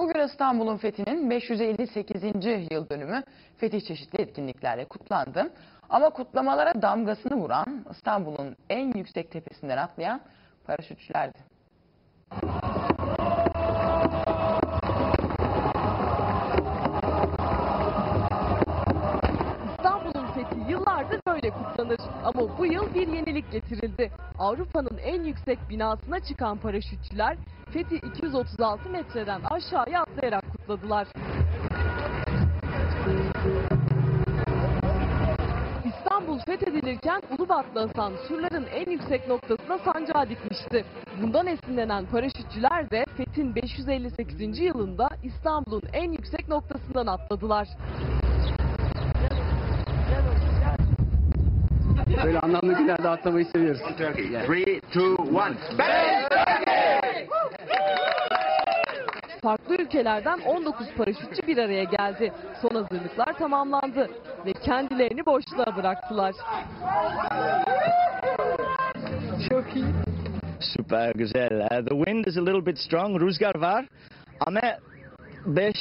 Bugün İstanbul'un fethinin 558. yıl dönümü fetih çeşitli etkinliklerle kutlandı. Ama kutlamalara damgasını vuran İstanbul'un en yüksek tepesinden atlayan paraşütçülerdi. Yıllardır böyle kutlanır. Ama bu yıl bir yenilik getirildi. Avrupa'nın en yüksek binasına çıkan paraşütçüler fethi 236 metreden aşağıya atlayarak kutladılar. İstanbul fethedilirken Ulubatlı Hasan surların en yüksek noktasına sancağı dikmişti. Bundan esinlenen paraşütçüler de fethin 558. yılında İstanbul'un en yüksek noktasından atladılar. Böyle anlamlı günlerde atlamayı seviyoruz. 3, 2, 1. Farklı ülkelerden 19 paraşütçü bir araya geldi. Son hazırlıklar tamamlandı ve kendilerini boşluğa bıraktılar. Süper güzel. Uh, the wind is a little bit strong. Rüzgar var. Ama 5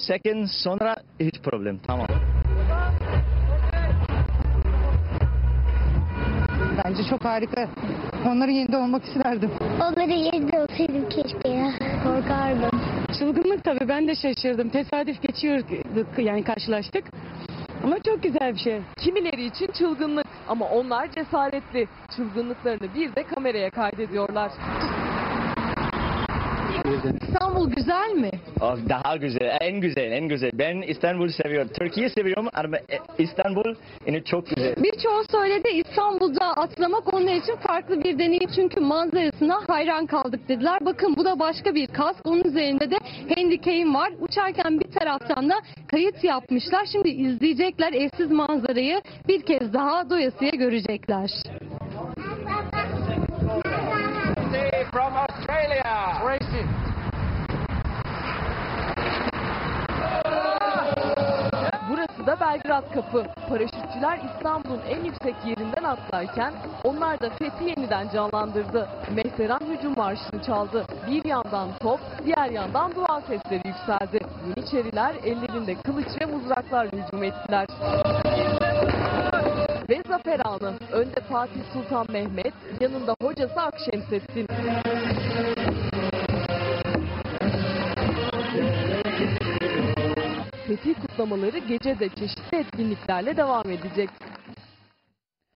second sonra hiç problem. Tamam. Bence çok harika. Onların yerinde olmak isterdim. Onların yerinde olsaydım keşke ya. Korkardım. Çılgınlık tabii ben de şaşırdım. Tesadüf geçiyorduk yani karşılaştık. Ama çok güzel bir şey. Kimileri için çılgınlık ama onlar cesaretli. Çılgınlıklarını bir de kameraya kaydediyorlar. İstanbul güzel mi? Daha güzel. En güzel, en güzel. Ben İstanbul seviyorum. Türkiye seviyorum ama e, İstanbul yine çok güzel. Birçoğu söyledi İstanbul'da atlamak onlar için farklı bir deneyim. Çünkü manzarasına hayran kaldık dediler. Bakın bu da başka bir kask. Onun üzerinde de handicap'im var. Uçarken bir taraftan da kayıt yapmışlar. Şimdi izleyecekler eşsiz manzarayı bir kez daha doyasıya görecekler. Belgrad Kapı. Paraşütçüler İstanbul'un en yüksek yerinden atlarken onlar da fethi yeniden canlandırdı. Mehteran hücum marşını çaldı. Bir yandan top, diğer yandan dua sesleri yükseldi. Yeniçeriler ellerinde kılıç ve mızraklar hücum ettiler. Ve zafer anı. Önde Fatih Sultan Mehmet, yanında hocası Akşemseddin. Fetih kutlamaları gece de çeşitli etkinliklerle devam edecek.